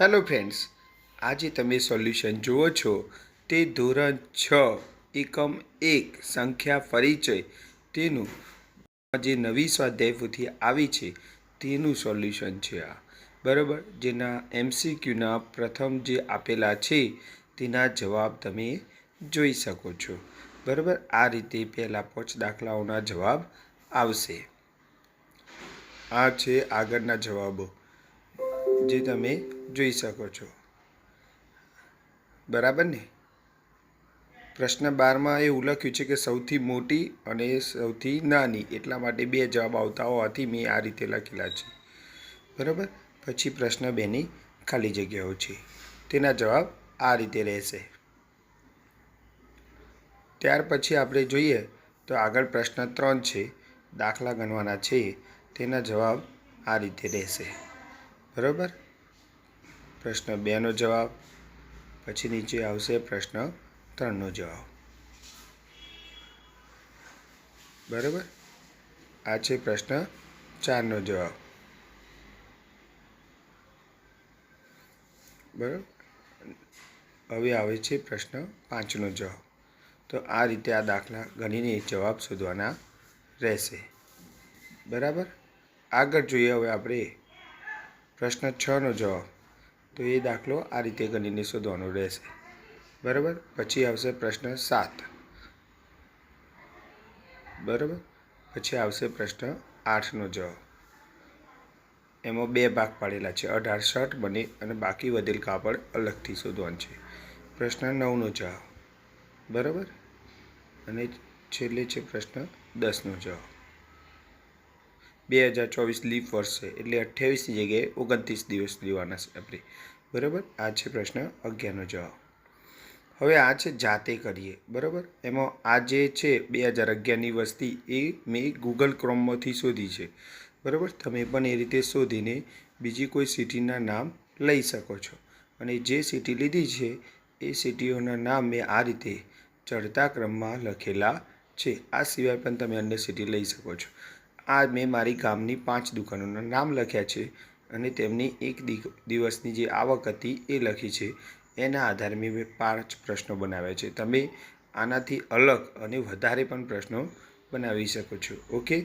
Hello friends, આજે તમે solution જુઓ છો તે ધોરણ છ, એકમ એક, સંખ્યા પરિચય. તેનું જે નવી સ્વાધ્યાય આવી છે, તેનું સોલ્યુશન છે આ. બરાબર? જેના એમસીક્યુના પ્રથમ જે આપેલા છે, તેના જવાબ તમે જોઈ શકો છો. બરાબર? આ રીતે પહેલાં પાંચ દાખલાઓના જવાબ આવશે. આ છે આગળના જવાબો. જે તમે જોઈ શકો છો. બરાબર ને? પ્રશ્ન બારમાં એવું લખ્યું છે કે સૌથી મોટી અને સૌથી નાની એટલા માટે બે જવાબ આવતા હોવાથી મેં આ રીતે લખેલા છે. બરાબર? પછી પ્રશ્ન બેની ખાલી જગ્યાઓ છે. તેના જવાબ આ રીતે રહેશે. ત્યાર પછી આપણે જોઈએ તો આગળ પ્રશ્ન ત્રણ છે, દાખલા ગણવાના છે, તેના જવાબ આ રીતે રહેશે. બરાબર? પ્રશ્ન બેનો જવાબ, પછી નીચે આવશે પ્રશ્ન ત્રણનો જવાબ. બરાબર? આ છે પ્રશ્ન ચારનો જવાબ. બરાબર? હવે આવે છે પ્રશ્ન પાંચનો જવાબ. તો આ રીતે આ દાખલા ગણીને જવાબ શોધવાના રહેશે. બરાબર? આગળ જોઈએ હવે આપણે પ્રશ્ન છનો જવાબ. તો એ દાખલો આ રીતે ગણીને શોધવાનો રહેશે. બરાબર? પછી આવશે પ્રશ્ન સાત. બરાબર? પછી આવશે પ્રશ્ન આઠનો જવાબ. એમાં બે ભાગ પાડેલા છે. અઢાર શર્ટ બને અને બાકી વધેલ કાપડ અલગથી શોધવાનું છે. પ્રશ્ન નવનો જવાબ. બરાબર? અને છેલ્લે છે પ્રશ્ન દસનો જવાબ. બે હજાર ચોવીસ લીપ વર્ષ, એટલે અઠ્યાવીસની જગ્યાએ ઓગણત્રીસ દિવસ લેવાના છે આપણે બરાબર? આ છે પ્રશ્ન અગિયારનો જવાબ. હવે આ છે જાતે કરીએ, બરાબર? એમાં આ જે છે બે હજાર અગિયારની વસ્તી એ મેં ગૂગલ ક્રોમમાંથી શોધી છે, બરાબર? તમે પણ એ રીતે શોધીને બીજી કોઈ સિટીના નામ લઈ શકો છો. અને જે સિટી લીધી છે, એ સિટીઓના નામ મેં આ રીતે ચડતા ક્રમમાં લખેલા છે. આ સિવાય પણ તમે અન્ય સિટી લઈ શકો છો. આ મેં મારી ગામની પાંચ દુકાનોના નામ લખ્યા છે અને તેમની એક દિવસની જે આવક હતી એ લખી છે. એના આધારે મેં પાંચ પ્રશ્નો બનાવ્યા છે. તમે આનાથી અલગ અને વધારે પણ પ્રશ્નો બનાવી શકો છો. ઓકે?